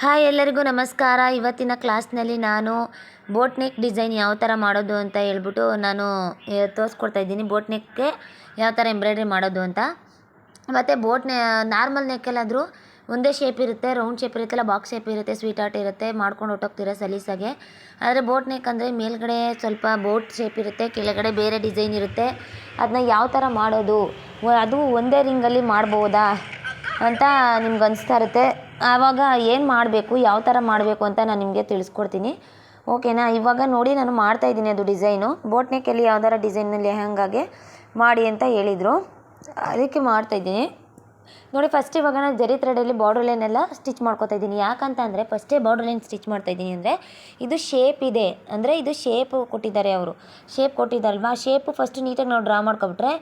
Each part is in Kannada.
ಹಾಯ್ ಎಲ್ಲರಿಗೂ ನಮಸ್ಕಾರ. ಇವತ್ತಿನ ಕ್ಲಾಸ್ನಲ್ಲಿ ನಾನು ಬೋಟ್ ನೆಕ್ ಡಿಸೈನ್ ಯಾವ ಥರ ಮಾಡೋದು ಅಂತ ಹೇಳ್ಬಿಟ್ಟು ನಾನು ತೋರಿಸ್ಕೊಡ್ತಾ ಇದ್ದೀನಿ. ಬೋಟ್ ನೆಕ್ಗೆ ಯಾವ ಥರ ಎಂಬ್ರಾಯ್ಡ್ರಿ ಮಾಡೋದು ಅಂತ. ಮತ್ತು ಬೋಟ್ ನೆ ನಾರ್ಮಲ್ ನೆಕ್ಕಲ್ಲಾದರೂ ಒಂದೇ ಶೇಪ್ ಇರುತ್ತೆ ರೌಂಡ್ ಶೇಪ್ ಇರುತ್ತಲ್ಲ ಬಾಕ್ಸ್ ಶೇಪ್ ಇರುತ್ತೆ ಸ್ವೀಟ್ ಆರ್ಟ್ ಇರುತ್ತೆ, ಮಾಡ್ಕೊಂಡು ಹೊಟ್ಟೋಗ್ತೀರ ಸಲೀಸಾಗೆ. ಆದರೆ ಬೋಟ್ ನೆಕ್ ಅಂದರೆ ಮೇಲ್ಗಡೆ ಸ್ವಲ್ಪ ಬೋಟ್ ಶೇಪ್ ಇರುತ್ತೆ, ಕೆಳಗಡೆ ಬೇರೆ ಡಿಸೈನ್ ಇರುತ್ತೆ. ಅದನ್ನ ಯಾವ ಥರ ಮಾಡೋದು? ಅದು ಒಂದೇ ರಿಂಗಲ್ಲಿ ಮಾಡ್ಬೋದಾ? ಅಂತ ನಿಮ್ಗೆ ಅನಿಸ್ತಾ ಇರುತ್ತೆ. ಆವಾಗ ಏನು ಮಾಡಬೇಕು, ಯಾವ ಥರ ಮಾಡಬೇಕು ಅಂತ ನಾನು ನಿಮಗೆ ತಿಳಿಸ್ಕೊಡ್ತೀನಿ. ಓಕೆನಾ? ಇವಾಗ ನೋಡಿ ನಾನು ಮಾಡ್ತಾ ಇದ್ದೀನಿ ಅದು ಡಿಸೈನು. ಬೋಟ್ ನೆಕ್ಕಲ್ಲಿ ಯಾವ್ದಾರ ಡಿಸೈನಲ್ಲಿ ಲೆಹಂಗಾಗೆ ಮಾಡಿ ಅಂತ ಹೇಳಿದರು. ಅದಕ್ಕೆ ಮಾಡ್ತಾ ಇದ್ದೀನಿ. ನೋಡಿ ಫಸ್ಟ್ ಇವಾಗ ನಾನು ಜರಿ ಥ್ರೆಡಲ್ಲಿ ಬಾರ್ಡರ್ ಲೈನೆಲ್ಲ ಸ್ಟಿಚ್ ಮಾಡ್ಕೊತಾ ಇದ್ದೀನಿ. ಯಾಕಂತ ಅಂದರೆ ಫಸ್ಟೇ ಬಾರ್ಡರ್ ಲೈನ್ ಸ್ಟಿಚ್ ಮಾಡ್ತಾ ಇದ್ದೀನಿ ಅಂದರೆ ಇದು ಶೇಪ್ ಇದೆ. ಅಂದರೆ ಇದು ಶೇಪ್ ಕೊಟ್ಟಿದ್ದಾರೆ ಅವರು. ಶೇಪ್ ಕೊಟ್ಟಿದ್ದಾರಲ್ವಾ ಆ ಶೇಪು ಫಸ್ಟ್ ನೀಟಾಗಿ ನಾವು ಡ್ರಾ ಮಾಡ್ಕೊಬಿಟ್ರೆ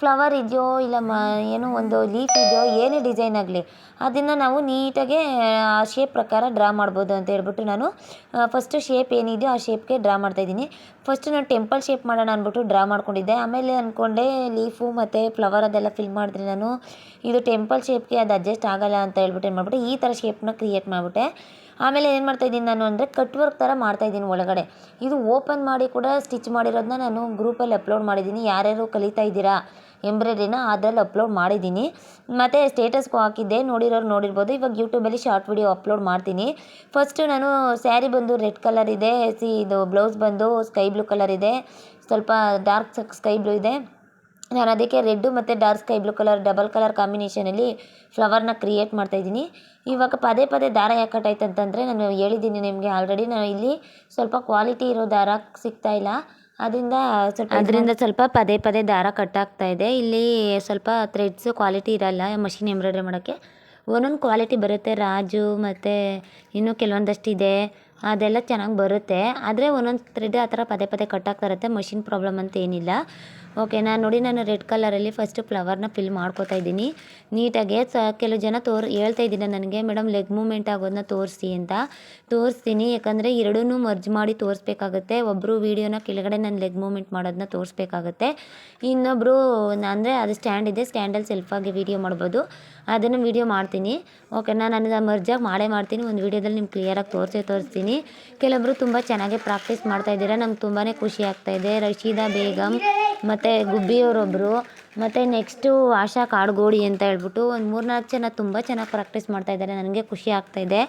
ಫ್ಲವರ್ ಇದೆಯೋ ಇಲ್ಲ ಮ, ಏನೋ ಒಂದು ಲೀಫ್ ಇದೆಯೋ ಏನೇ ಡಿಸೈನ್ ಆಗಲಿ, ಅದನ್ನು ನಾವು ನೀಟಾಗೆ, ಆ ಶೇಪ್ ಪ್ರಕಾರ ಡ್ರಾ ಮಾಡ್ಬೋದು ಅಂತ ಹೇಳ್ಬಿಟ್ಟು ನಾನು ಫಸ್ಟು ಶೇಪ್ ಏನಿದೆಯೋ ಆ ಶೇಪ್ಗೆ ಡ್ರಾ ಮಾಡ್ತಾಯಿದ್ದೀನಿ ಫಸ್ಟು ನಾನು ಟೆಂಪಲ್ ಶೇಪ್ ಮಾಡೋಣ ಅಂದ್ಬಿಟ್ಟು ಡ್ರಾ ಮಾಡ್ಕೊಂಡಿದ್ದೆ. ಆಮೇಲೆ ಅಂದ್ಕೊಂಡೆ ಲೀಫು ಮತ್ತು ಫ್ಲವರ್ ಅದೆಲ್ಲ ಫಿಲ್ ಮಾಡಿದ್ರೆ ನಾನು, ಇದು ಟೆಂಪಲ್ ಶೇಪ್ಗೆ ಅದು ಅಡ್ಜಸ್ಟ್ ಆಗೋಲ್ಲ ಅಂತ ಹೇಳ್ಬಿಟ್ಟು ಏನು ಮಾಡಿಬಿಟ್ಟೆ, ಈ ಥರ ಶೇಪ್ನ ಕ್ರಿಯೇಟ್ ಮಾಡಿಬಿಟ್ಟೆ. ಆಮೇಲೆ ಏನು ಮಾಡ್ತಾ ಇದ್ದೀನಿ ನಾನು ಅಂದರೆ ಕಟ್ ವರ್ಕ್ ಥರ ಮಾಡ್ತಾಯಿದ್ದೀನಿ ಒಳಗಡೆ. ಇದು ಓಪನ್ ಮಾಡಿ ಕೂಡ ಸ್ಟಿಚ್ ಮಾಡಿರೋದನ್ನ ನಾನು ಗ್ರೂಪಲ್ಲಿ ಅಪ್ಲೋಡ್ ಮಾಡಿದ್ದೀನಿ. ಯಾರ್ಯಾರು ಕಲಿತಾ ಇದ್ದೀರಾ ಎಂಬ್ರಾಯ್ಡ್ರಿನ ಅದ್ರಲ್ಲಿ ಅಪ್ಲೋಡ್ ಮಾಡಿದ್ದೀನಿ. ಮತ್ತು ಸ್ಟೇಟಸ್ಗೂ ಹಾಕಿದ್ದೆ. ನೋಡಿರೋರು ನೋಡಿರ್ಬೋದು. ಇವಾಗ ಯೂಟ್ಯೂಬಲ್ಲಿ ಶಾರ್ಟ್ ವಿಡಿಯೋ ಅಪ್ಲೋಡ್ ಮಾಡ್ತೀನಿ. ಫಸ್ಟು ನಾನು ಸ್ಯಾರಿ ಬಂದು ರೆಡ್ ಕಲರ್ ಇದೆ. ಸಿ ಇದು ಬ್ಲೌಸ್ ಬಂದು ಸ್ಕೈ ಬ್ಲೂ ಕಲರ್ ಇದೆ. ಸ್ವಲ್ಪ ಡಾರ್ಕ್ ಸ್ಕೈ ಬ್ಲೂ ಇದೆ. ನಾನು ಅದಕ್ಕೆ ರೆಡ್ಡು ಮತ್ತು dark sky blue colour double colour ಕಾಂಬಿನೇಷನಲ್ಲಿ ಫ್ಲವರ್ನ ಕ್ರಿಯೇಟ್ ಮಾಡ್ತಾಯಿದ್ದೀನಿ ಇವಾಗ ಪದೇ ಪದೇ ದಾರ ಯಾಕೆ ಕಟ್ಟಾಯ್ತು ಅಂತಂದರೆ ನಾನು ಹೇಳಿದ್ದೀನಿ ನಿಮಗೆ ಆಲ್ರೆಡಿ ನಾನು ಇಲ್ಲಿ ಸ್ವಲ್ಪ ಕ್ವಾಲಿಟಿ ಇರೋ ದಾರ ಸಿಗ್ತಾ ಇಲ್ಲ. ಅದರಿಂದ ಸ್ವಲ್ಪ ಅದರಿಂದ ಸ್ವಲ್ಪ ಪದೇ ಪದೇ ದಾರ ಕಟ್ಟಾಗ್ತಾ ಇದೆ. ಇಲ್ಲಿ ಸ್ವಲ್ಪ ಥ್ರೆಡ್ಸು ಕ್ವಾಲಿಟಿ ಇರಲ್ಲ ಮಷಿನ್ ಎಂಬ್ರಾಯ್ಡ್ರಿ ಮಾಡೋಕ್ಕೆ. ಒಂದೊಂದು ಕ್ವಾಲಿಟಿ ಬರುತ್ತೆ. ರಾಜು ಮತ್ತು ಇನ್ನೂ ಕೆಲವೊಂದಷ್ಟು ಇದೆ. ಅದೆಲ್ಲ ಚೆನ್ನಾಗಿ ಬರುತ್ತೆ. ಆದರೆ ಒಂದೊಂದು ಥ್ರೆಡ್ ಆ ಥರ ಪದೇ ಪದೇ ಕಟ್ಟಾಗ್ತಾ ಇರುತ್ತೆ. ಮಷಿನ್ ಪ್ರಾಬ್ಲಮ್ ಅಂತ ಏನಿಲ್ಲ. ಓಕೆ ನಾನು ನೋಡಿ ನಾನು ರೆಡ್ ಕಲರಲ್ಲಿ ಫಸ್ಟ್ ಫ್ಲವರ್ನ ಫಿಲ್ ಮಾಡ್ಕೋತಾ ಇದ್ದೀನಿ. ನೀಟಾಗೆ ಸ ಕೆಲವು ಜನ ತೋರ್, ಹೇಳ್ತಾ ಇದ್ದೀನಿ ನನಗೆ ಮೇಡಮ್ ಲೆಗ್ ಮೂಮೆಂಟ್ ಆಗೋದನ್ನ ತೋರಿಸಿ ಅಂತ. ತೋರಿಸ್ತೀನಿ, ಯಾಕಂದರೆ ಎರಡೂ ಮರ್ಜ್ ಮಾಡಿ ತೋರಿಸ್ಬೇಕಾಗತ್ತೆ. ಒಬ್ಬರು ವೀಡಿಯೋನ ಕೆಳಗಡೆ ನಾನು ಲೆಗ್ ಮೂಮೆಂಟ್ ಮಾಡೋದನ್ನ ತೋರಿಸ್ಬೇಕಾಗತ್ತೆ. ಇನ್ನೊಬ್ಬರು ಅಂದರೆ ಅದು ಸ್ಟ್ಯಾಂಡ್ ಇದೆ ಸ್ಟ್ಯಾಂಡಲ್ಲಿ ಸೆಲ್ಫಾಗಿ ವೀಡಿಯೋ ಮಾಡ್ಬೋದು. ಅದನ್ನು ವೀಡಿಯೋ ಮಾಡ್ತೀನಿ. ಓಕೆನಾ ನಾನು ಮರ್ಜಾಗಿ ಮಾಡೇ ಮಾಡ್ತೀನಿ. ಒಂದು ವೀಡಿಯೋದಲ್ಲಿ ನಿಮ್ಗೆ ಕ್ಲಿಯರಾಗಿ ತೋರಿಸಿ ತೋರಿಸ್ತೀನಿ. ಕೆಲವೊಬ್ಬರು ತುಂಬ ಚೆನ್ನಾಗಿ ಪ್ರಾಕ್ಟೀಸ್ ಮಾಡ್ತಾ ಇದ್ದೀರಾ ನಮ್ಗೆ ತುಂಬಾ ಖುಷಿ ಆಗ್ತಾಯಿದೆ ರಶೀದಾ ಬೇಗಮ್ ಮತ್ತು ಗುಬ್ಬಿಯವರೊಬ್ಬರು ಮತ್ತು ನೆಕ್ಸ್ಟು ಆಶಾ ಕಾಡುಗೋಡಿ ಅಂತ ಹೇಳ್ಬಿಟ್ಟು ಒಂದು ಮೂರ್ನಾಲ್ಕು ಜನ ತುಂಬ ಚೆನ್ನಾಗಿ ಪ್ರಾಕ್ಟೀಸ್ ಮಾಡ್ತಾ ಇದ್ದಾರೆ. ನನಗೆ ಖುಷಿ ಆಗ್ತಾ ಇದೆ.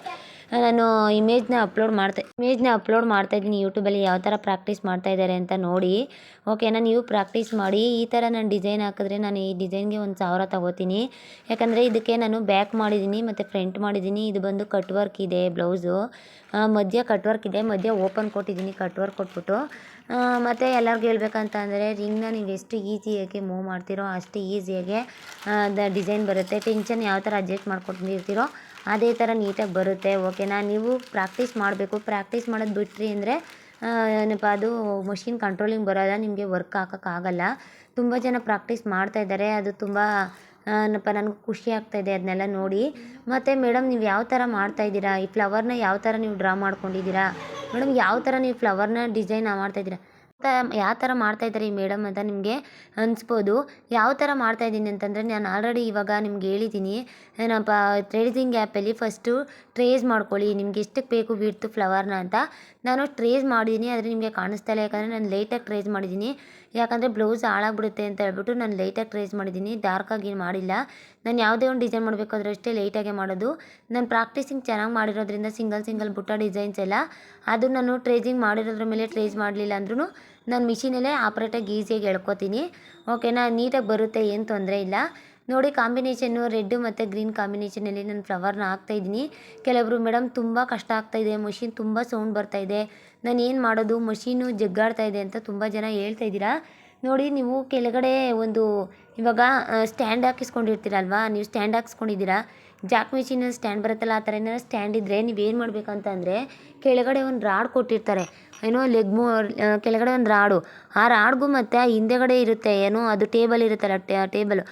ನಾನು ಇಮೇಜ್ನ ಅಪ್ಲೋಡ್ ಮಾಡ್ತಾ ಇಮೇಜ್ನ ಅಪ್ಲೋಡ್ ಮಾಡ್ತಾ ಇದ್ದೀನಿ ಯೂಟ್ಯೂಬಲ್ಲಿ ಯಾವ ಥರ ಪ್ರಾಕ್ಟೀಸ್ ಮಾಡ್ತಾ ಇದ್ದಾರೆ ಅಂತ ನೋಡಿ. ಓಕೆನಾ ನೀವು ಪ್ರಾಕ್ಟೀಸ್ ಮಾಡಿ ಈ ಥರ ನಾನು ಡಿಸೈನ್ ಹಾಕಿದ್ರೆ ನಾನು ಈ ಡಿಸೈನ್ಗೆ ಒಂದು ಸಾವಿರ ತಗೋತೀನಿ. ಯಾಕಂದರೆ ಇದಕ್ಕೆ ನಾನು ಬ್ಯಾಕ್ ಮಾಡಿದ್ದೀನಿ, ಮತ್ತು ಫ್ರಂಟ್ ಮಾಡಿದ್ದೀನಿ. ಇದು ಬಂದು ಕಟ್ ವರ್ಕ್ ಇದೆ ಬ್ಲೌಸು ಮಧ್ಯ ಕಟ್ ವರ್ಕ್ ಇದೆ, ಮಧ್ಯ ಓಪನ್ ಕೊಟ್ಟಿದ್ದೀನಿ ಕಟ್ ವರ್ಕ್ ಕೊಟ್ಬಿಟ್ಟು ಮತ್ತು ಎಲ್ಲರಿಗೂ ಹೇಳ್ಬೇಕಂತ ಅಂದರೆ ರಿಂಗ್ನ ನೀವು ಎಷ್ಟು ಈಸಿಯಾಗಿ ಮೂವ್ ಮಾಡ್ತೀರೋ ಅಷ್ಟು ಈಸಿಯಾಗಿ ಡಿಸೈನ್ ಬರುತ್ತೆ. ಟೆನ್ಷನ್ ಯಾವ ಥರ ಅಡ್ಜಸ್ಟ್ ಮಾಡ್ಕೊಂಡಿರ್ತೀರೋ ಅದೇ ಥರ ನೀಟಾಗಿ ಬರುತ್ತೆ. ಓಕೆನಾ ನೀವು ಪ್ರಾಕ್ಟೀಸ್ ಮಾಡಬೇಕು. ಪ್ರಾಕ್ಟೀಸ್ ಮಾಡೋದು ಬಿಟ್ರಿ ಅಂದರೆ ಏನಪ್ಪ, ಅದು ಮಷಿನ್ ಕಂಟ್ರೋಲಿಂಗ್ ಬರೋಲ್ಲ, ನಿಮಗೆ ವರ್ಕ್ ಹಾಕೋಕ್ಕಾಗಲ್ಲ ತುಂಬ ಜನ ಪ್ರಾಕ್ಟೀಸ್ ಮಾಡ್ತಾ ಇದ್ದಾರೆ. ಅದು ತುಂಬ ಏನಪ್ಪ, ನನಗೆ ಖುಷಿ ಆಗ್ತಾಯಿದೆ ಅದನ್ನೆಲ್ಲ ನೋಡಿ. ಮತ್ತು ಮೇಡಮ್ ನೀವು ಯಾವ ಥರ ಮಾಡ್ತಾ ಇದ್ದೀರಾ? ಈ ಫ್ಲವರ್ನ ಯಾವ ಥರ ನೀವು ಡ್ರಾ ಮಾಡ್ಕೊಂಡಿದ್ದೀರಾ? ಮೇಡಮ್ ಯಾವ ಥರ ನೀವು ಫ್ಲವರ್ನ ಡಿಸೈನ್ ಮಾಡ್ತಾಯಿದ್ದೀರಾ ಯಾವ ಥರ ಮಾಡ್ತಾ ಇದ್ದಾರೆ ಈ ಮೇಡಮ್ ಅಂತ ನಿಮಗೆ ಅನಿಸ್ಬೋದು. ಯಾವ ಥರ ಮಾಡ್ತಾ ಇದ್ದೀನಿ ಅಂತಂದರೆ ನಾನು ಆಲ್ರೆಡಿ ಇವಾಗ ನಿಮ್ಗೆ ಹೇಳಿದ್ದೀನಿ. ಏನಪ್ಪ ಟ್ರೇಸಿಂಗ್ ಆ್ಯಪಲ್ಲಿ ಫಸ್ಟು ಟ್ರೇಸ್ ಮಾಡ್ಕೊಳ್ಳಿ, ನಿಮ್ಗೆ ಎಷ್ಟಕ್ಕೆ ಬೇಕು ಬಿಡ್ತು ಫ್ಲವರ್ನ ಅಂತ. ನಾನು ಟ್ರೇಸ್ ಮಾಡಿದ್ದೀನಿ, ಆದರೆ ನಿಮಗೆ ಕಾಣಿಸ್ತಾ ಇಲ್ಲ. ಯಾಕಂದರೆ ನಾನು ಲೈಟಾಗಿ ಟ್ರೇಸ್ ಮಾಡಿದ್ದೀನಿ. ಯಾಕಂದರೆ ಬ್ಲೌಸ್ ಹಾಳಾಗ್ಬಿಡುತ್ತೆ ಅಂತ ಹೇಳ್ಬಿಟ್ಟು ನಾನು ಲೈಟಾಗಿ ಟ್ರೇಸ್ ಮಾಡಿದ್ದೀನಿ ಡಾರ್ಕಾಗಿ ಮಾಡಿಲ್ಲ. ನಾನು ಯಾವುದೇ ಒಂದು ಡಿಸೈನ್ ಮಾಡಬೇಕಾದ್ರೂ ಅಷ್ಟೇ ಲೈಟಾಗೆ ಮಾಡೋದು. ನಾನು ಪ್ರಾಕ್ಟೀಸಿಂಗ್ ಚೆನ್ನಾಗಿ ಮಾಡಿರೋದ್ರಿಂದ ಸಿಂಗಲ್ ಸಿಂಗಲ್ ಬುಟ್ಟ ಡಿಸೈನ್ಸ್ ಎಲ್ಲ, ಅದು ನಾನು ಟ್ರೇಸಿಂಗ್ ಮಾಡಿರೋದ್ರ ಮೇಲೆ ಟ್ರೇಸ್ ಮಾಡಲಿಲ್ಲ ಅಂದ್ರೂ ನಾನು ಮಿಷಿನಲ್ಲೇ ಆಪ್ರೇಟಾಗಿ ಈಸಿಯಾಗಿ ಎಳ್ಕೊತೀನಿ. ಓಕೆನಾ ನೀಟಾಗಿ ಬರುತ್ತೆ, ಏನು ತೊಂದರೆ ಇಲ್ಲ. ನೋಡಿ ಕಾಂಬಿನೇಷನ್ನು ರೆಡ್ ಮತ್ತು ಗ್ರೀನ್ ಕಾಂಬಿನೇಷನಲ್ಲಿ ನಾನು ಫ್ಲವರ್ನ ಹಾಕ್ತಾಯಿದ್ದೀನಿ ಕೆಲವರು ಮೇಡಮ್ ತುಂಬ ಕಷ್ಟ ಆಗ್ತಾಯಿದೆ ಮಷಿನ್ ತುಂಬ ಸೌಂಡ್ ಬರ್ತಾಯಿದೆ ನಾನು ಏನು ಮಾಡೋದು, ಮಷೀನು ಜಗ್ಗಾಡ್ತಾ ಇದೆ ಅಂತ ತುಂಬ ಜನ ಹೇಳ್ತಾ ಇದ್ದೀರಾ? ನೋಡಿ ನೀವು ಕೆಳಗಡೆ ಒಂದು ಇವಾಗ ಸ್ಟ್ಯಾಂಡ್ ಹಾಕಿಸ್ಕೊಂಡಿರ್ತೀರಲ್ವಾ? ನೀವು ಸ್ಟ್ಯಾಂಡ್ ಹಾಕಿಸ್ಕೊಂಡಿದ್ದೀರಾ? ಜಾಕ್ ಮೆಷಿನಲ್ಲಿ ಸ್ಟ್ಯಾಂಡ್ ಬರುತ್ತಲ್ಲ ಆ ಥರ ಏನಾದ್ರು ಸ್ಟ್ಯಾಂಡ್ ಇದ್ದರೆ ಏನು ಮಾಡಬೇಕಂತಂದರೆ ಕೆಳಗಡೆ ಒಂದು ರಾಡ್ ಕೊಟ್ಟಿರ್ತಾರೆ. ಏನೋ ಲೆಗ್ ಮೂ ಕೆಳಗಡೆ ಒಂದು ರಾಡು. ಆ ರಾಡ್ಗೂ ಮತ್ತು ಹಿಂದೆಗಡೆ ಇರುತ್ತೆ ಏನೋ ಅದು ಟೇಬಲ್ ಇರುತ್ತಲ್ಲ ಟೇಬಲ್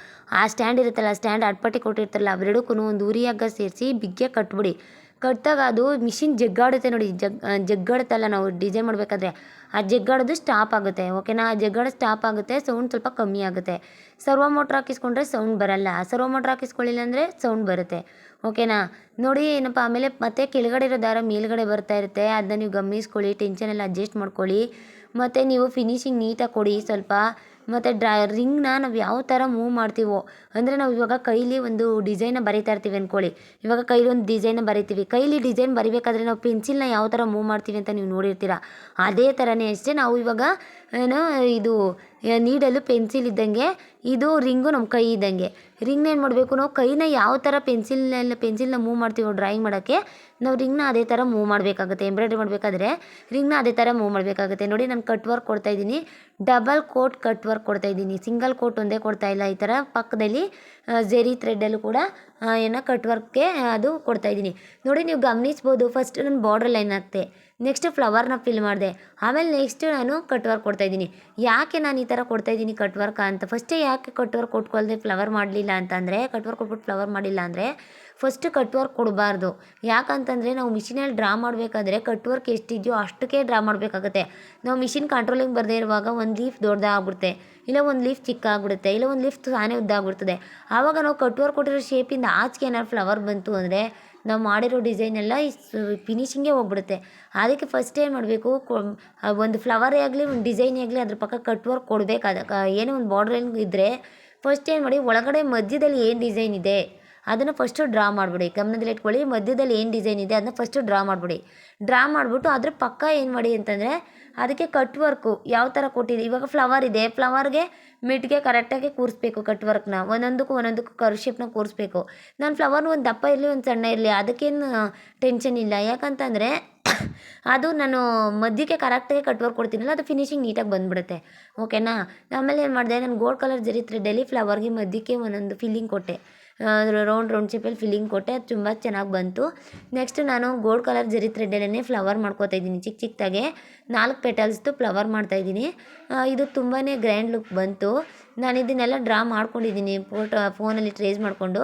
ಆ ಸ್ಟ್ಯಾಂಡ್ ಇರುತ್ತಲ್ಲ ಸ್ಟ್ಯಾಂಡ್ ಅಟ್ಪಟ್ಟಿ ಕೊಟ್ಟಿರ್ತಾರಲ್ಲ ಅವೆರಡಕ್ಕೂ ಒಂದು ಉರಿ ಹಗ್ಗ ಸೇರಿಸಿ ಬಿಗ್ಗೆ ಕಟ್ಬಿಡಿ. ಕಟ್ಟಿದಾಗ ಅದು ಮಿಷಿನ್ ಜಗ್ಗಾಡುತ್ತೆ ನೋಡಿ, ಜಗ್ ಜಗ್ಗಾಡುತ್ತಲ್ಲ ನಾವು ಡಿಸೈನ್ ಮಾಡಬೇಕಾದ್ರೆ. ಆ ಜಗ್ಗಾಡೋದು ಸ್ಟಾಪ್ ಆಗುತ್ತೆ ಓಕೆನಾ ಆ ಜಗ್ಗಾಡ ಸ್ಟಾಪ್ ಆಗುತ್ತೆ ಸೌಂಡ್ ಸ್ವಲ್ಪ ಕಮ್ಮಿ ಆಗುತ್ತೆ. ಸರ್ವ ಮೋಟ್ರ್ ಹಾಕಿಸ್ಕೊಂಡ್ರೆ ಸೌಂಡ್ ಬರಲ್ಲ. ಸರ್ವ ಮೋಟ್ರ್ ಹಾಕಿಸ್ಕೊಳ್ಳಿಲ್ಲ ಅಂದರೆ ಸೌಂಡ್ ಬರುತ್ತೆ. ಓಕೆನಾ? ನೋಡಿ, ಏನಪ್ಪ, ಆಮೇಲೆ ಮತ್ತೆ ಕೆಳಗಡೆ ಇರೋ ದಾರ ಮೇಲ್ಗಡೆ ಬರ್ತಾ ಇರುತ್ತೆ. ಅದನ್ನ ನೀವು ಗಮನಿಸ್ಕೊಳ್ಳಿ ಟೆನ್ಷನ್ ಎಲ್ಲ ಅಡ್ಜಸ್ಟ್ ಮಾಡ್ಕೊಳ್ಳಿ. ಮತ್ತು ನೀವು ಫಿನಿಶಿಂಗ್ ನೀಟಾಗಿ ಕೊಡಿ ಸ್ವಲ್ಪ. ಮತ್ತು ಡ್ರಾ ರಿಂಗ್ನ ನಾವು ಯಾವ ಥರ ಮೂವ್ ಮಾಡ್ತೀವೋ, ಅಂದರೆ ನಾವು ಇವಾಗ ಕೈಲಿ ಒಂದು ಡಿಸೈನ್ನ ಬರೀತಾ ಇರ್ತೀವಿ ಅಂದ್ಕೊಳ್ಳಿ ಇವಾಗ ಕೈಲಿ ಒಂದು ಡಿಸೈನ್ನ ಬರಿತೀವಿ. ಕೈಲಿ ಡಿಸೈನ್ ಬರಿಬೇಕಾದ್ರೆ ನಾವು ಪೆನ್ಸಿಲ್ನ ಯಾವ ಥರ ಮೂವ್ ಮಾಡ್ತೀವಿ ಅಂತ ನೀವು ನೋಡಿರ್ತೀರ? ಅದೇ ಥರನೇ ಅಷ್ಟೇ ನಾವು ಇವಾಗ, ಏನು, ಇದು ನೀಡಲು ಪೆನ್ಸಿಲ್ ಇದ್ದಂಗೆ, ಇದು ರಿಂಗು ನಮ್ಮ ಕೈ ಇದ್ದಂಗೆ. ರಿಂಗ್ನ ಏನು ಮಾಡಬೇಕು ನಾವು? ಕೈನ ಯಾವ ಥರ ಪೆನ್ಸಿಲ್ನಲ್ಲಿ ಪೆನ್ಸಿಲ್ನ ಮೂವ್ ಮಾಡ್ತೀವೋ ಡ್ರಾಯಿಂಗ್ ಮಾಡೋಕ್ಕೆ, ನಾವು ರಿಂಗ್ನ ಅದೇ ಥರ ಮೂವ್ ಮಾಡಬೇಕಾಗುತ್ತೆ. ಎಂಬ್ರಾಯ್ಡ್ರಿ ಮಾಡಬೇಕಾದ್ರೆ ರಿಂಗ್ನ ಅದೇ ಥರ ಮೂವ್ ಮಾಡಬೇಕಾಗುತ್ತೆ. ನೋಡಿ ನಾನು ಕಟ್ ವರ್ಕ್ ಕೊಡ್ತಾಯಿದ್ದೀನಿ ಡಬಲ್ ಕೋಟ್ ಕಟ್ ವರ್ಕ್ ಕೊಡ್ತಾಯಿದ್ದೀನಿ ಸಿಂಗಲ್ ಕೋಟ್ ಒಂದೇ ಕೊಡ್ತಾಯಿಲ್ಲ ಈ ಥರ ಪಕ್ಕದಲ್ಲಿ. ಜೆರಿ ಥ್ರೆಡ್ಡಲ್ಲೂ ಕೂಡ ಏನು ಕಟ್ ವರ್ಕ್ಗೆ ಅದು ಕೊಡ್ತಾ ಇದ್ದೀನಿ. ನೋಡಿ, ನೀವು ಗಮನಿಸ್ಬೋದು ಫಸ್ಟ್ ನಾನು ಬಾರ್ಡ್ರ್ ಲೈನ್ ಹಾಕ್ತೆ ನೆಕ್ಸ್ಟ್ ಫ್ಲವರ್ನ ಫಿಲ್ ಮಾಡಿದೆ. ಆಮೇಲೆ ನೆಕ್ಸ್ಟ್ ನಾನು ಕಟ್ ವರ್ಕ್ ಕೊಡ್ತಾಯಿದ್ದೀನಿ ಯಾಕೆ ನಾನು ಈ ಥರ ಕೊಡ್ತಾಯಿದ್ದೀನಿ ಕಟ್ ವರ್ಕ್ ಅಂತ? ಫಸ್ಟೇ ಯಾಕೆ ಕಟ್ ವರ್ಕ್ ಕೊಟ್ಕೊಳ್ದೆ ಫ್ಲವರ್ ಮಾಡಲಿಲ್ಲ ಅಂತಂದರೆ ಕಟ್ ವರ್ಕ್ ಕೊಟ್ಬಿಟ್ಟು ಫ್ಲವರ್ ಮಾಡಿಲ್ಲ ಅಂದರೆ ಫಸ್ಟ್ ಕಟ್ ವರ್ಕ್ ಕೊಡಬಾರ್ದು. ಯಾಕಂತಂದರೆ ನಾವು ಮಿಷಿನಲ್ಲಿ ಡ್ರಾ ಮಾಡಬೇಕಾದ್ರೆ ಕಟ್ ವರ್ಕ್ ಎಷ್ಟಿದೆಯೋ ಅಷ್ಟಕ್ಕೆ ಡ್ರಾ ಮಾಡಬೇಕಾಗುತ್ತೆ. ನಾವು ಮಿಷಿನ್ ಕಂಟ್ರೋಲಿಂಗ್ ಬರದೇ ಇರುವಾಗ ಒಂದು ಲೀಫ್ ದೊಡ್ಡದಾಗ್ಬಿಡುತ್ತೆ, ಇಲ್ಲ ಒಂದು ಲೀಫ್ ಚಿಕ್ಕ ಆಗ್ಬಿಡುತ್ತೆ ಇಲ್ಲ ಒಂದು ಲೀಫ್ ತಾನೇ ಉದ್ದಾಗ್ಬಿಡ್ತದೆ. ಆವಾಗ ನಾವು ಕಟ್ ವರ್ಕ್ ಕೊಟ್ಟಿರೋ ಶೇಪಿಂದ ಆಚೆಗೆ ಏನಾದ್ರು ಫ್ಲವರ್ ಬಂತು ಅಂದರೆ ನಾವು ಮಾಡಿರೋ ಡಿಸೈನ್ ಎಲ್ಲ ಫಿನಿಶಿಂಗೇ ಹೋಗ್ಬಿಡುತ್ತೆ. ಅದಕ್ಕೆ ಫಸ್ಟ್ ಏನು ಮಾಡಬೇಕು ಒಂದು ಫ್ಲವರೇ ಆಗಲಿ, ಒಂದು ಡಿಸೈನೇ ಆಗಲಿ ಅದ್ರ ಪಕ್ಕ ಕಟ್ ವರ್ಕ್ ಕೊಡಬೇಕಾದ ಏನೋ ಒಂದು ಬಾರ್ಡ್ರ್ ಇದ್ದರೆ ಫಸ್ಟ್ ಏನು ಮಾಡಿ ಒಳಗಡೆ ಮಧ್ಯದಲ್ಲಿ ಏನು ಡಿಸೈನ್ ಇದೆ? ಅದನ್ನು ಫಸ್ಟು ಡ್ರಾ ಮಾಡಿಬಿಡಿ. ಗಮನದಲ್ಲಿ ಇಟ್ಕೊಳ್ಳಿ. ಮಧ್ಯದಲ್ಲಿ ಏನು ಡಿಸೈನ್ ಇದೆ ಅದನ್ನ ಫಸ್ಟು ಡ್ರಾ ಮಾಡಿಬಿಡಿ. ಡ್ರಾ ಮಾಡಿಬಿಟ್ಟು ಅದ್ರ ಪಕ್ಕ ಏನು ಮಾಡಿ ಅಂತಂದರೆ ಅದಕ್ಕೆ ಕಟ್ ವರ್ಕು ಯಾವ ಥರ ಕೊಟ್ಟಿದೆ? ಇವಾಗ ಫ್ಲವರ್ ಇದೆ. ಫ್ಲವರ್ಗೆ ಮಿಟ್ಗೆ ಕರೆಕ್ಟಾಗಿ ಕೂರಿಸ್ಬೇಕು ಕಟ್ ವರ್ಕ್ನ ಒಂದೊಂದಕ್ಕೂ ಒಂದೊಂದಕ್ಕೂ ಕರ್ ಶೇಪ್ನ ಕೂರಿಸ್ಬೇಕು. ನಾನು ಫ್ಲವರ್ನ ಒಂದು ದಪ್ಪ ಇರಲಿ, ಒಂದು ಸಣ್ಣ ಇರಲಿ, ಅದಕ್ಕೇನು ಟೆನ್ಷನ್ ಇಲ್ಲ. ಯಾಕಂತಂದರೆ ಅದು ನಾನು ಮಧ್ಯಕ್ಕೆ ಕರೆಕ್ಟಾಗಿ ಕಟ್ ವರ್ಕ್ ಕೊಡ್ತೀನಲ್ಲ, ಅದು ಫಿನಿಶಿಂಗ್ ನೀಟಾಗಿ ಬಂದುಬಿಡುತ್ತೆ. ಓಕೆನಾ ಆಮೇಲೆ ಏನು ಮಾಡಿದೆ? ನಾನು ಗೋಲ್ಡ್ ಕಲರ್ ಜರಿ ಥ್ರೆಡ್ಡಲ್ಲಿ ಫ್ಲವರ್ಗೆ ಮಧ್ಯಕ್ಕೆ ಒಂದೊಂದು ಫಿಲ್ಲಿಂಗ್ ಕೊಟ್ಟೆ. ರೌಂಡ್ ರೌಂಡ್ ಶೇಪಲ್ಲಿ ಫಿಲ್ಲಿಂಗ್ ಕೊಟ್ಟೆ, ಅದು ತುಂಬ ಚೆನ್ನಾಗಿ ಬಂತು. ನೆಕ್ಸ್ಟ್ ನಾನು ಗೋಲ್ಡ್ ಕಲರ್ ಜರಿ ಥ್ರೆಡ್ಡಲ್ಲೇ ಫ್ಲವರ್ ಮಾಡ್ಕೋತಾ ಇದ್ದೀನಿ ಚಿಕ್ಕ ಚಿಕ್ಕದಾಗೆ ನಾಲ್ಕು ಪೆಟಲ್ಸ್ದು ಫ್ಲವರ್ ಮಾಡ್ತಾಯಿದ್ದೀನಿ ಇದು ತುಂಬಾ ಗ್ರ್ಯಾಂಡ್ ಲುಕ್ ಬಂತು. ನಾನು ಇದನ್ನೆಲ್ಲ ಡ್ರಾ ಮಾಡ್ಕೊಂಡಿದ್ದೀನಿ ಫೋಟೋ ಫೋನಲ್ಲಿ ಟ್ರೇಸ್ ಮಾಡಿಕೊಂಡು.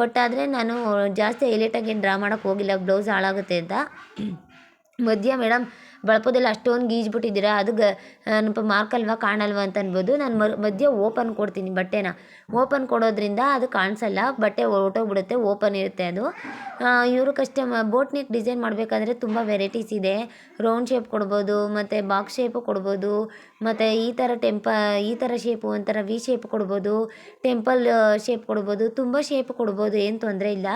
ಬಟ್ ಆದರೆ ನಾನು ಜಾಸ್ತಿ ಹೈಲೈಟಾಗಿ ಏನು ಡ್ರಾ ಮಾಡೋಕ್ಕೆ ಹೋಗಿಲ್ಲ ಬ್ಲೌಸ್ ಹಾಳಾಗುತ್ತೆ ಅಂತ. ಮಧ್ಯ ಮೇಡಮ್ ಬಳಪೋದೆಲ್ಲ ಅಷ್ಟೊಂದು ಗೀಜ್ಬಿಟ್ಟಿದ್ದೀರಾ? ಅದು ಗ ಮಾರ್ಕ್ ಅಲ್ವಾ? ಕಾಣಲ್ವಾ ಅಂತ ಅನ್ಬೋದು. ನಾನು ಮಧ್ಯ ಓಪನ್ ಕೊಡ್ತೀನಿ ಬಟ್ಟೆನ. ಓಪನ್ ಕೊಡೋದ್ರಿಂದ ಅದು ಕಾಣಿಸಲ್ಲ. ಬಟ್ಟೆ ಹೊರ್ಟೋಗ್ಬಿಡುತ್ತೆ, ಓಪನ್ ಇರುತ್ತೆ ಅದು. ಇವರು ಕಸ್ಟಮ್ ಬೋಟ್ ಡಿಸೈನ್ ಮಾಡಬೇಕಾದ್ರೆ ತುಂಬ ವೆರೈಟೀಸ್ ಇದೆ. ರೌಂಡ್ ಶೇಪ್ ಕೊಡ್ಬೋದು, ಮತ್ತು ಬಾಕ್ಸ್ ಶೇಪು ಕೊಡ್ಬೋದು, ಮತ್ತು ಈ ಥರ ಟೆಂಪ ಈ ಥರ ಶೇಪು, ಒಂಥರ ವಿ ಶೇಪ್ ಕೊಡ್ಬೋದು, ಟೆಂಪಲ್ ಶೇಪ್ ಕೊಡ್ಬೋದು, ತುಂಬ ಶೇಪ್ ಕೊಡ್ಬೋದು, ಏನು ತೊಂದರೆ ಇಲ್ಲ.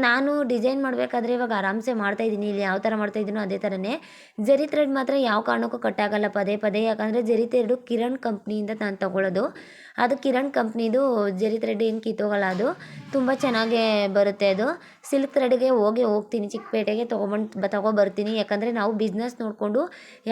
ನಾನು ಡಿಸೈನ್ ಮಾಡಬೇಕಾದ್ರೆ ಇವಾಗ ಆರಾಮ್ಸೆ ಮಾಡ್ತಾಯಿದ್ದೀನಿ ಇಲ್ಲಿ ಯಾವ ಥರ ಮಾಡ್ತಾಯಿದ್ದೀನೋ ಅದೇ ಥರನೇ ಜರಿ ಥ್ರೆಡ್ ಮಾತ್ರ ಯಾವ ಕಾರಣಕ್ಕೂ ಕಟ್ಟಾಗಲ್ಲ ಪದೇ ಪದೇ. ಯಾಕಂದರೆ ಜರಿ ಥ್ರೆಡು ಕಿರಣ್ ಕಂಪ್ನಿಯಿಂದ ನಾನು ತೊಗೊಳ್ಳೋದು ಅದು ಕಿರಣ್ ಕಂಪ್ನಿದು ಜರಿ ಥ್ರೆಡ್ ಏನು ಕಿತ್ತೋಗಲ್ಲ ಅದು. ತುಂಬ ಚೆನ್ನಾಗೇ ಬರುತ್ತೆ ಅದು. ಸಿಲ್ಕ್ ಥ್ರೆಡ್ಗೆ ಹೋಗಿ ಹೋಗ್ತೀನಿ, ಚಿಕ್ಕಪೇಟೆಗೆ ತೊಗೊಂಬಂದು ತೊಗೊಬರ್ತೀನಿ. ಯಾಕಂದರೆ ನಾವು ಬಿಸ್ನೆಸ್ ನೋಡಿಕೊಂಡು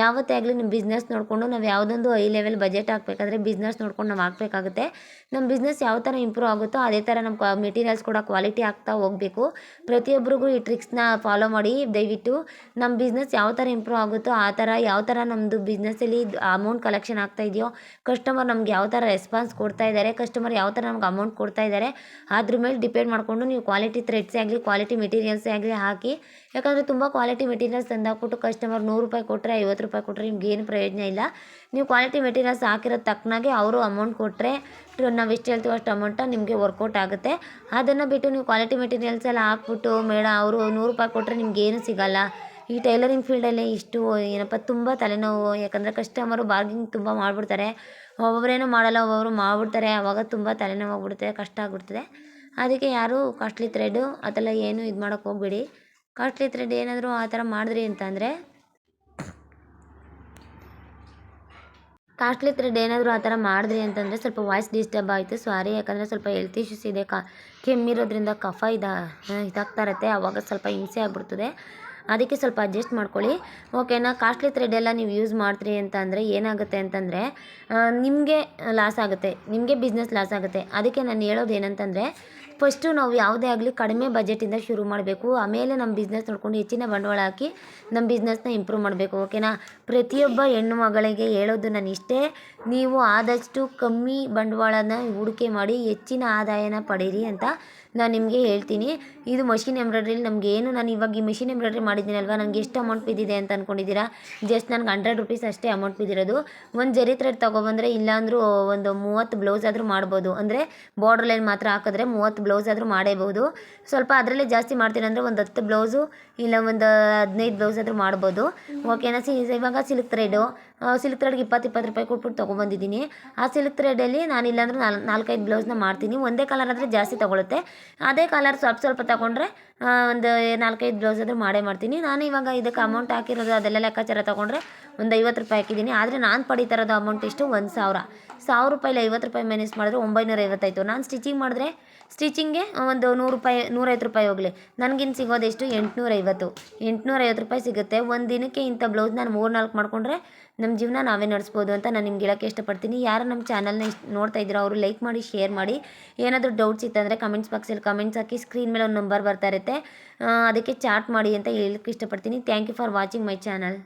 ಯಾವತ್ತೇ ಆಗಲಿ ನಮ್ಮ ಬಿಸ್ನೆಸ್ ನೋಡಿಕೊಂಡು ನಾವು ಯಾವುದೊಂದು ಹೈ ಲೆವೆಲ್ ಬಜೆಟ್ ಹಾಕಬೇಕಾದ್ರೆ ಬಿಸ್ನೆಸ್ ನೋಡ್ಕೊಂಡು ನಾವು ಹಾಕಬೇಕಾಗುತ್ತೆ. ನಮ್ಮ ಬಿಸ್ನೆಸ್ ಯಾವ ಥರ ಇಂಪ್ರೂವ್ ಆಗುತ್ತೋ ಅದೇ ಥರ ನಮ್ಮ ಮೆಟೀರಿಯಲ್ಸ್ ಕೂಡ ಕ್ವಾಲಿಟಿ ಆಗ್ತಾ ಹೋಗಬೇಕು. ಪ್ರತಿಯೊಬ್ಬರಿಗೂ ಈ ಟ್ರಿಕ್ಸ್ನ ಫಾಲೋ ಮಾಡಿ ದಯವಿಟ್ಟು ನಮ್ಮ ಬಿಸ್ನೆಸ್ ಯಾವ ಥರ ಇಂಪ್ರೂವ್ ಆಗುತ್ತೋ ಆ ಥರ ಯಾವ ಥರ ನಮ್ಮದು ಬಿಸ್ನೆಸ್ಸಲ್ಲಿ ಅಮೌಂಟ್ ಕಲೆಕ್ಷನ್ ಆಗ್ತಾ ಇದೆಯೋ ಕಸ್ಟಮರ್ ನಮ್ಗೆ ಯಾವ ಥರ ರೆಸ್ಪಾನ್ಸ್ ಕೊಡ್ತಾ ಇದ್ದಾರೆ ಕಸ್ಟಮರ್ ಯಾವ ಥರ ನಮ್ಗೆ ಅಮೌಂಟ್ ಕೊಡ್ತಾ ಇದ್ದಾರೆ ಅದ್ರ ಮೇಲೆ ಡಿಪೆಂಡ್ ಮಾಡಿಕೊಂಡು ನೀವು ಕ್ವಾಲಿಟಿ ಥ್ರೆಡ್ಸೇ ಆಗಲಿ ಕ್ವಾಲಿಟಿ ಮೆಟೀರಿಯಲ್ಸ್ ಆಗಲಿ ಹಾಕಿ. ಯಾಕಂದರೆ ತುಂಬ ಕ್ವಾಲಿಟಿ ಮೆಟೀರಿಯಲ್ಸ್ ತಂದಾಕ್ಬಿಟ್ಟು ಕಸ್ಟಮರ್ ನೂರು ರೂಪಾಯಿ ಕೊಟ್ಟರೆ ಐವತ್ತು ರೂಪಾಯಿ ಕೊಟ್ಟರೆ ನಿಮ್ಗೆ ಏನು ಪ್ರಯೋಜನ ಇಲ್ಲ. ನೀವು ಕ್ವಾಲಿಟಿ ಮೆಟೀರಿಯಲ್ಸ್ ಹಾಕಿರೋ ತಕ್ಕನಾಗೆ ಅವರು ಅಮೌಂಟ್ ಕೊಟ್ಟರೆ ನಾವು ಎಷ್ಟು ಹೇಳ್ತೀವೋ ಅಷ್ಟು ಅಮೌಂಟ ನಿಮಗೆ ವರ್ಕೌಟ್ ಆಗುತ್ತೆ. ಅದನ್ನು ಬಿಟ್ಟು ನೀವು ಕ್ವಾಲಿಟಿ ಮೆಟೀರಿಯಲ್ಸ್ ಎಲ್ಲ ಹಾಕ್ಬಿಟ್ಟು ಮೇಡ ಅವರು ನೂರು ರೂಪಾಯಿ ಕೊಟ್ಟರೆ ನಿಮ್ಗೆ ಏನು ಸಿಗಲ್ಲ. ಈ ಟೈಲರಿಂಗ್ ಫೀಲ್ಡಲ್ಲೇ ಇಷ್ಟು ಏನಪ್ಪ ತುಂಬ ತಲೆನೋವು. ಯಾಕಂದರೆ ಕಸ್ಟಮರು ಬಾರ್ಗಿಂಗ್ ತುಂಬ ಮಾಡಿಬಿಡ್ತಾರೆ. ಒಬ್ಬೊಬ್ಬರೇನು ಮಾಡಲ್ಲ ಒಬ್ಬೊಬ್ಬರು ಮಾಡಿಬಿಡ್ತಾರೆ. ಆವಾಗ ತುಂಬ ತಲೆನೋವು ಆಗ್ಬಿಡುತ್ತೆ ಕಷ್ಟ ಆಗ್ಬಿಡ್ತದೆ. ಅದಕ್ಕೆ ಯಾರೂ ಕಾಸ್ಟ್ಲಿ ಥ್ರೆಡ್ಡು ಅದೆಲ್ಲ ಏನು ಇದು ಮಾಡೋಕ್ಕೆ ಹೋಗಬೇಡಿ. ಕಾಸ್ಟ್ಲಿ ಥ್ರೆಡ್ ಏನಾದರೂ ಆ ಥರ ಮಾಡಿದ್ರಿ ಅಂತಂದರೆ ಕಾಸ್ಟ್ಲಿ ಥ್ರೆಡ್ ಏನಾದರೂ ಆ ಥರ ಮಾಡಿದ್ರಿ ಅಂತಂದರೆ ಸ್ವಲ್ಪ ವಾಯ್ಸ್ ಡಿಸ್ಟರ್ಬ್ ಆಯಿತು. ಸಾರಿ ಯಾಕಂದರೆ ಸ್ವಲ್ಪ ಹೆಲ್ತ್ ಇಶ್ಯೂಸ್ ಇದೆ. ಕ ಕೆಮ್ಮಿರೋದ್ರಿಂದ ಕಫ ಇದಾ ಇದಾಗ್ತಾ ಇರುತ್ತೆ. ಆವಾಗ ಸ್ವಲ್ಪ ಹಿಂಸೆ ಆಗ್ಬಿಡ್ತದೆ. ಅದಕ್ಕೆ ಸ್ವಲ್ಪ ಅಡ್ಜಸ್ಟ್ ಮಾಡ್ಕೊಳ್ಳಿ. ಓಕೆನಾ ಕಾಸ್ಟ್ಲಿ ಥ್ರೆಡ್ ಎಲ್ಲ ನೀವು ಯೂಸ್ ಮಾಡ್ತೀರಿ ಅಂತ ಅಂದರೆ ಏನಾಗುತ್ತೆ ಅಂತಂದರೆ ನಿಮಗೆ ಲಾಸ್ ಆಗುತ್ತೆ. ನಿಮಗೆ ಬಿಸ್ನೆಸ್ ಲಾಸ್ ಆಗುತ್ತೆ. ಅದಕ್ಕೆ ನಾನು ಹೇಳೋದು ಏನಂತಂದರೆ ಫಸ್ಟು ನಾವು ಯಾವುದೇ ಆಗಲಿ ಕಡಿಮೆ ಬಜೆಟಿಂದ ಶುರು ಮಾಡಬೇಕು. ಆಮೇಲೆ ನಮ್ಮ ಬಿಸ್ನೆಸ್ ನೋಡಿಕೊಂಡು ಹೆಚ್ಚಿನ ಬಂಡವಾಳ ಹಾಕಿ ನಮ್ಮ ಬಿಸ್ನೆಸ್ನ ಇಂಪ್ರೂವ್ ಮಾಡಬೇಕು ಓಕೆನಾ ಪ್ರತಿಯೊಬ್ಬ ಹೆಣ್ಣು ಮಗಳಿಗೆ ಹೇಳೋದು ನಾನು ಇಷ್ಟೇ ನೀವು ಆದಷ್ಟು ಕಮ್ಮಿ ಬಂಡವಾಳನ ಹೂಡಿಕೆ ಮಾಡಿ ಹೆಚ್ಚಿನ ಆದಾಯನ ಪಡೀರಿ ಅಂತ ನಾನು ನಿಮಗೆ ಹೇಳ್ತೀನಿ. ಇದು ಮಷಿನ್ ಎಂಬ್ರಾಯ್ಡ್ರಿಲಿ ನಮ್ಗೆ ಏನು, ನಾನು ಇವಾಗ ಈ ಮಷಿನ್ ಎಂಬ್ರಾಯ್ಡ್ರಿ ಮಾಡಿದ್ದೀನಲ್ವ ನನಗೆ ಎಷ್ಟು ಅಮೌಂಟ್ ಬಿದ್ದಿದೆ ಅಂತ ಅಂದ್ಕೊಂಡಿದ್ದೀರಾ ಜಸ್ಟ್ ನನಗೆ ಹಂಡ್ರೆಡ್ ರುಪೀಸ್ ಅಷ್ಟೇ ಅಮೌಂಟ್ ಬಿದ್ದಿರೋದು. ಒಂದು ಜರಿ ಥ್ರೆಡ್ ತೊಗೊಬಂದರೆ ಇಲ್ಲಾಂದ್ರೂ ಒಂದು ಮೂವತ್ತು ಬ್ಲೌಸ್ ಆದರೂ ಮಾಡ್ಬೋದು. ಅಂದರೆ ಬಾರ್ಡ್ರ್ ಲೈನ್ ಮಾತ್ರ ಹಾಕಿದ್ರೆ ಮೂವತ್ತು ಬ್ಲೌಸ್ ಆದರೂ ಮಾಡೇಬೋದು. ಸ್ವಲ್ಪ ಅದರಲ್ಲೇ ಜಾಸ್ತಿ ಮಾಡ್ತೀನಿ ಅಂದರೆ ಒಂದು ಹತ್ತು ಬ್ಲೌಸು ಇಲ್ಲ ಒಂದು ಹದಿನೈದು ಬ್ಲೌಸ್ ಆದರೂ ಮಾಡ್ಬೋದು. ಓಕೆನಾ ಸಿ ಇವಾಗ ಸಿಲ್ಕ್ ಥ್ರೆಡು ಸಿಲ್ಕ್ ಥ್ರೆಡ್ಗೆ ಇಪ್ಪತ್ತು ಇಪ್ಪತ್ತು ರೂಪಾಯಿ ಕೊಟ್ಬಿಟ್ಟು ತೊಗೊಬಂದಿದ್ದೀನಿ. ಆ ಸಿಲ್ಕ್ ಥ್ರೆಡಲ್ಲಿ ನಾನು ಇಲ್ಲಾಂದ್ರೆ ನಾಲ್ಕು ನಾಲ್ಕೈದು ಬ್ಲೌಸ್ನ ಮಾಡ್ತೀನಿ. ಒಂದೇ ಕಲರ್ ಆದರೆ ಜಾಸ್ತಿ ತೊಗೊಳುತ್ತೆ. ಅದೇ ಕಲರ್ ಸ್ವಲ್ಪ ಸ್ವಲ್ಪ ತೊಗೊಂಡ್ರೆ ಒಂದು ನಾಲ್ಕೈದು ಬ್ಲೌಸ್ ಆದರೂ ಮಾಡೇ ಮಾಡ್ತೀನಿ. ನಾನು ಇವಾಗ ಇದಕ್ಕೆ ಅಮೌಂಟ್ ಹಾಕಿರೋದು ಅದೆಲ್ಲ ಲೆಕ್ಕಾಚಾರ ತೊಗೊಂಡ್ರೆ ಒಂದು ಐವತ್ತು ರೂಪಾಯಿ ಹಾಕಿದ್ದೀನಿ. ಆದರೆ ನಾನು ಪಡಿತಾರದು ಅಮೌಂಟ್ ಎಷ್ಟು ಒಂದು ಸಾವಿರ. ಸಾವಿರ ರೂಪಾಯಿಲಿ ಐವತ್ತು ರೂಪಾಯಿ ಮೈನಸ್ ಮಾಡಿದ್ರೆ ಒಂಬೈನೂರ ಐವತ್ತಾಯಿತು ನಾನು ಸ್ಟಿಚಿಂಗ್ ಮಾಡಿದ್ರೆ ಸ್ಟಿಚಿಂಗ್ಗೆ ಒಂದು ನೂರು ರೂಪಾಯಿ, ನೂರೈವತ್ತು ರೂಪಾಯಿ ಹೋಗಲಿ. ನನಗಿನ್ನು ಸಿಗೋದೆಷ್ಟು ಎಂಟುನೂರೈವತ್ತು. ಎಂಟುನೂರೈವತ್ತು ರೂಪಾಯಿ ಸಿಗುತ್ತೆ. ಒಂದು ದಿನಕ್ಕೆ ಇಂಥ ಬ್ಲೌಸ್ ನಾನು ಮೂರು ನಾಲ್ಕು ಮಾಡಿಕೊಂಡ್ರೆ ನಮ್ಮ ಜೀವನ ನಾವೇ ನಡೆಸ್ಬೋದು ಅಂತ ನಾನು ನಿಮ್ಗೆ ಹೇಳೋಕ್ಕೆ ಇಷ್ಟಪಡ್ತೀನಿ. ಯಾರು ನಮ್ಮ ಚಾನಲ್ನ ಇಷ್ಟ ನೋಡ್ತಾ ಇದ್ದೀರೋ ಅವರು ಲೈಕ್ ಮಾಡಿ ಶೇರ್ ಮಾಡಿ. ಏನಾದರೂ ಡೌಟ್ಸ್ ಇತ್ತಂದರೆ ಕಮೆಂಟ್ಸ್ ಬಾಕ್ಸಲ್ಲಿ ಕಮೆಂಟ್ಸ್ ಹಾಕಿ ಸ್ಕ್ರೀನ್ ಮೇಲೆ ಒಂದು ನಂಬರ್ ಬರ್ತಾ ಇರುತ್ತೆ. ಅದಕ್ಕೆ ಚಾಟ್ ಮಾಡಿ ಅಂತ ಹೇಳಕ್ಕೆ ಇಷ್ಟಪಡ್ತೀನಿ. Thank you for watching my channel